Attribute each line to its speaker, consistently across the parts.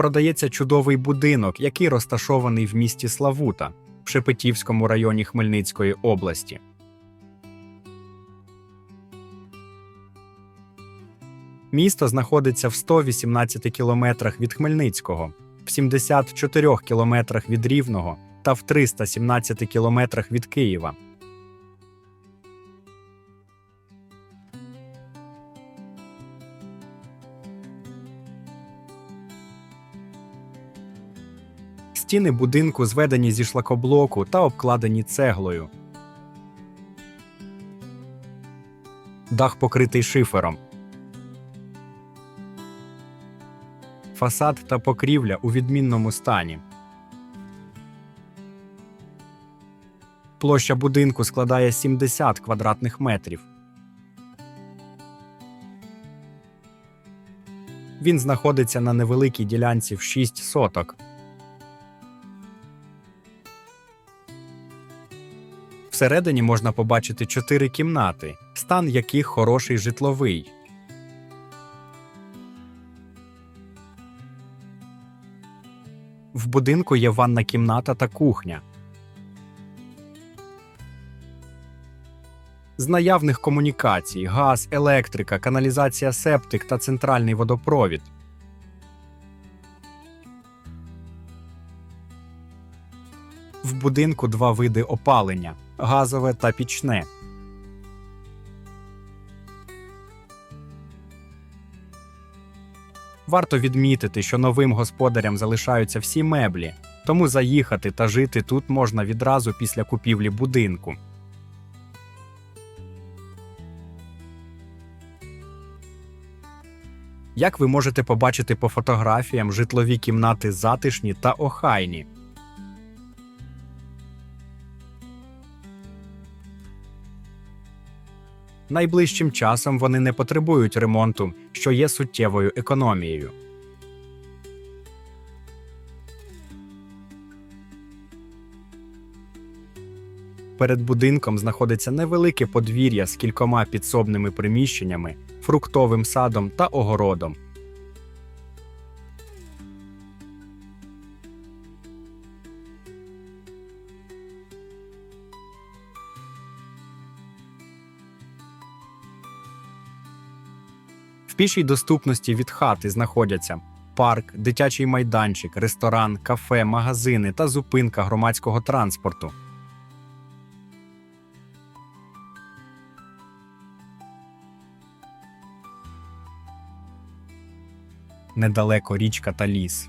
Speaker 1: продається чудовий будинок, який розташований в місті Славута в Шепетівському районі Хмельницької області. Місто знаходиться в 118 кілометрах від Хмельницького, в 74 кілометрах від Рівного та в 317 кілометрах від Києва. Стіни будинку зведені зі шлакоблоку та обкладені цеглою. Дах покритий шифером. Фасад та покрівля у відмінному стані. Площа будинку складає 70 квадратних метрів. Він знаходиться на невеликій ділянці в 6 соток. Всередині можна побачити чотири кімнати, стан яких хороший житловий. В будинку є ванна кімната та кухня. З наявних комунікацій, газ, електрика, каналізація септик та центральний водопровід. В будинку два види опалення газове та пічне. Варто відмітити, що новим господарям залишаються всі меблі, тому заїхати та жити тут можна відразу після купівлі будинку. Як ви можете побачити по фотографіям, житлові кімнати затишні та охайні. Найближчим часом вони не потребують ремонту, що є суттєвою економією. Перед будинком знаходиться невелике подвір'я з кількома підсобними приміщеннями, фруктовим садом та огородом. В пішій доступності від хати знаходяться парк, дитячий майданчик, ресторан, кафе, магазини та зупинка громадського транспорту. Недалеко річка та ліс.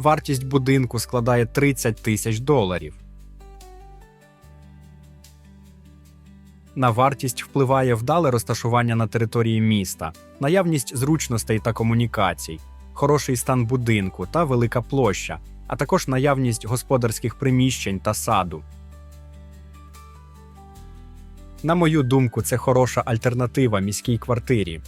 Speaker 1: Вартість будинку складає 30 тисяч доларів. На вартість впливає вдале розташування на території міста, наявність зручностей та комунікацій, хороший стан будинку та велика площа, а також наявність господарських приміщень та саду. На мою думку, це хороша альтернатива міській квартирі.